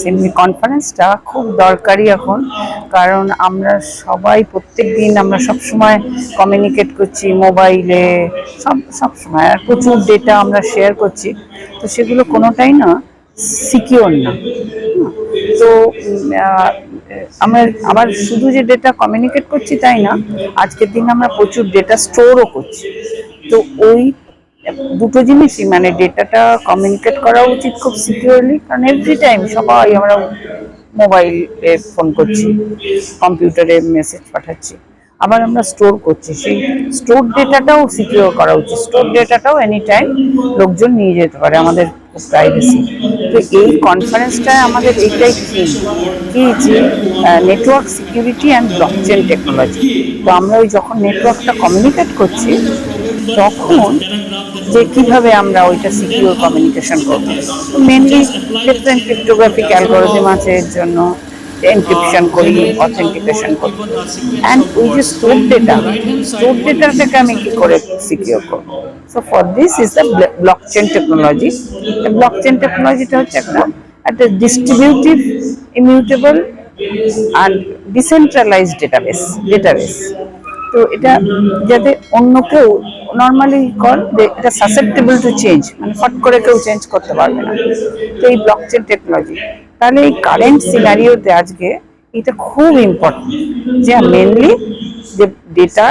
Semi কনফারেন্সটা খুব দরকারি এখন, কারণ আমরা সবাই প্রত্যেক দিন আমরা সব সময় কমিউনিকেট করছি মোবাইলে সব সব সময় আর প্রচুর ডেটা আমরা শেয়ার করছি। তো সেগুলো কোনোটাই না সিকিওর না। তো আমরা, আবার শুধু যে ডেটা কমিউনিকেট করছি তাই না, আজকের দিনে আমরা প্রচুর ডেটা স্টোরও করছি। তো ওই দুটো জিনিসই মানে ডেটাটা কমিউনিকেট করা উচিত খুব সিকিউরলি কারণ এভরি টাইম সবাই আমরা মোবাইলে ফোন করছি কম্পিউটারে মেসেজ পাঠাচ্ছি, আবার আমরা স্টোর করছি, সেই স্টোর ডেটাটাও সিকিউর করা উচিত স্টোর ডেটাটাও এনি টাইম লোকজন নিয়ে যেতে পারে, আমাদের প্রাইভেসি তো এই কনফারেন্সটায় আমাদের এইটাই থিম কি যে network security and blockchain technology তো আমরা ওই যখন নেটওয়ার্কটা কমিউনিকেট করছি তখন যে কীভাবে আমরা ওইটা সিকিউর কমিউনিকেশন করব। মেনলি ডিফারেন্ট ক্রিপ্টোগ্রাফিক অ্যালগোরিদম আছে এর জন্য এনক্রিপশন করি অথেন্টিকেশন করি। অ্যান্ড ওই যে স্টোর ডেটা স্টোর ডেটাটাকে আমি কী করে সিকিউর করব? So for this is the blockchain technology blockchain টেকনোলজিটা হচ্ছে একটা একটা ডিস্ট্রিবিউটিভ ইমিউটেবল আর ডিসেন্ট্রালাইজড ডেটাবেস ডেটাবেস তো এটা যাতে অন্য কেউ নর্মালি কর যে এটা সাসেপ্টেবল টু চেঞ্জ মানে ফট করে কেউ চেঞ্জ করতে পারবে না। তো এই ব্লকচেন টেকনোলজি তাহলে এই কারেন্ট সিনারিওতে আজকে এটা খুব ইম্পর্টেন্ট যে মেনলি যে ডেটা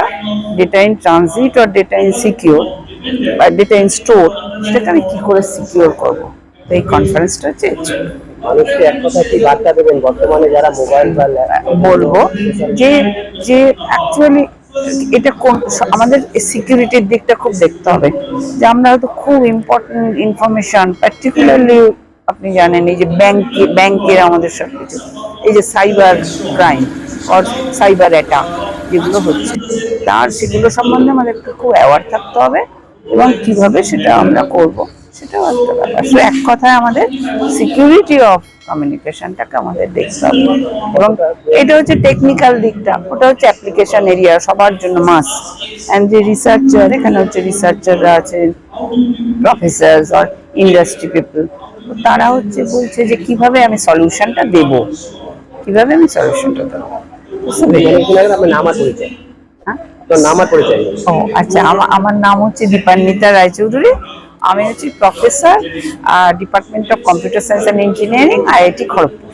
ডেটা ইন ট্রানজিট আর ডেটা ইন সিকিউর বা ডেটা ইন স্টোর সেটাকে আমি কি করে সিকিউর করব? তো এই কনফারেন্সটা এর মানুষকে এক কথা কি বার্তা দেবেন? বর্তমানে যারা মোবাইল বা বলব যে যে অ্যাকচুয়ালি এটা কোন আমাদের সিকিউরিটির দিকটা খুব দেখতে হবে। যে আমরা হয়তো খুব ইম্পর্টেন্ট ইনফরমেশন পার্টিকুলারলি আপনি জানেন এই যে ব্যাংকে ব্যাংকের আমাদের সব কিছু এই যে cyber crime or cyber attack যেগুলো হচ্ছে, তার সেগুলো সম্বন্ধে আমাদেরকে খুব অ্যাওয়ার থাকতে হবে এবং কীভাবে সেটা আমরা করব, সেটাও একটা ব্যাপার। এক কথায় আমাদের সিকিউরিটি অফ কমিউনিকেশনটাকে আমাদের দেখতে হবে। এবং এটা হচ্ছে টেকনিক্যাল দিকটা। ওটা হচ্ছে অ্যাপ্লিকেশন এরিয়া সবার জন্য মাস অ্যান্ড যে রিসার্চার এখানে হচ্ছে রিসার্চাররা আছেন প্রফেসর্স আর ইন্ডাস্ট্রি পিপল তারা হচ্ছে বলছে যে কীভাবে আমি সলিউশনটা দেব? কীভাবে আমি সলিউশনটা দেবো? নাম আর পরিচয়। হ্যাঁ? আপনার নাম আর পরিচয়। ও আচ্ছা আমার নাম হচ্ছে দীপান্বিতা রায়চৌধুরী। আমি হচ্ছি professor department of computer science and engineering IIT Kharagpur